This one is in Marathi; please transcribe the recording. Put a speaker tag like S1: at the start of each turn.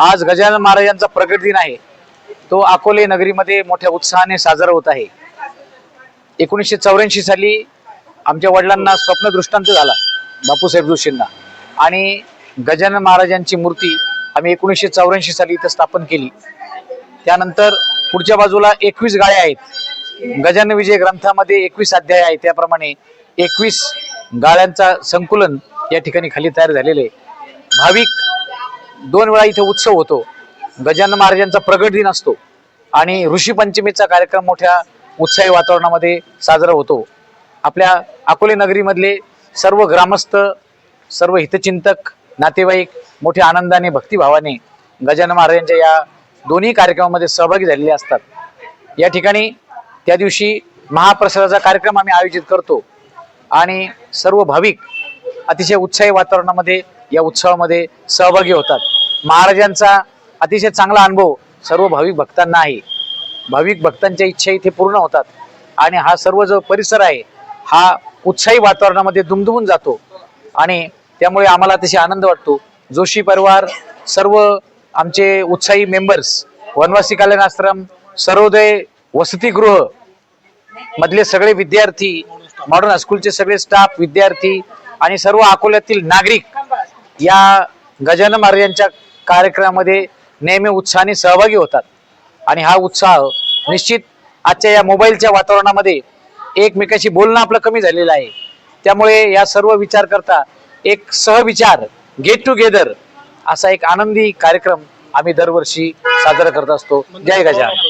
S1: आज गजानन महाराजांचा प्रगट दिन आहे. तो अकोले नगरीमध्ये मोठ्या उत्साहाने साजरा होत आहे. एकोणीसशे चौऱ्याऐंशी साली आमच्या वडिलांना स्वप्न दृष्टांत झाला बापूसाहेब जोशींना. आणि गजानन महाराजांची मूर्ती आम्ही एकोणीसशे चौऱ्याऐंशी साली इथं स्थापन केली. त्यानंतर पुढच्या बाजूला एकवीस गाळ्या आहेत. गजानन विजय ग्रंथामध्ये एकवीस अध्याय आहे. त्याप्रमाणे एकवीस गाळ्यांचा संकुलन या ठिकाणी खाली तयार झालेले आहे. भाविक दोन वेळा इथे उत्सव होतो. गजानन महाराजांचा प्रगट दिन असतो. आणि ऋषी पंचमीचा कार्यक्रम मोठ्या उत्साही वातावरणामध्ये साजरा होतो. आपल्या अकोले नगरीमधले सर्व ग्रामस्थ सर्व हितचिंतक नातेवाईक मोठ्या आनंदाने भक्तिभावाने गजानन महाराजांच्या या दोन्ही कार्यक्रमामध्ये सहभागी झालेले असतात. या ठिकाणी त्या दिवशी महाप्रसादाचा कार्यक्रम आम्ही आयोजित करतो. आणि सर्व भाविक अतिशय उत्साही वातावरणामध्ये या उत्सवामध्ये सहभागी होतात. महाराजांचा अतिशय चांगला अनुभव सर्व भाविक भक्तांना आहे भाविक भक्तांच्या इच्छा इथे पूर्ण होतात. आणि हा सर्व जो परिसर आहे हा उत्साही वातावरणामध्ये दुमदुमून जातो. आणि त्यामुळे आम्हाला अतिशय आनंद वाटतो. जोशी परिवार सर्व आमचे उत्साही मेंबर्स वनवासी कल्याण आश्रम सर्वोदय वसतिगृह मधले सगळे विद्यार्थी मॉडर्न हायस्कूलचे सगळे स्टाफ विद्यार्थी आणि सर्व अकोल्यातील नागरिक या गजानन महाराजांच्या कार्यक्रमामध्ये नेहमी उत्साहाने सहभागी होतात. आणि हा उत्साह निश्चित आजच्या या मोबाईलच्या वातावरणामध्ये एकमेकाशी बोलणं आपलं कमी झालेलं आहे. त्यामुळे या सर्व विचार करता एक सहविचार गेट टुगेदर असा एक आनंदी कार्यक्रम आम्ही दरवर्षी साजरा करत असतो. जय गजानन.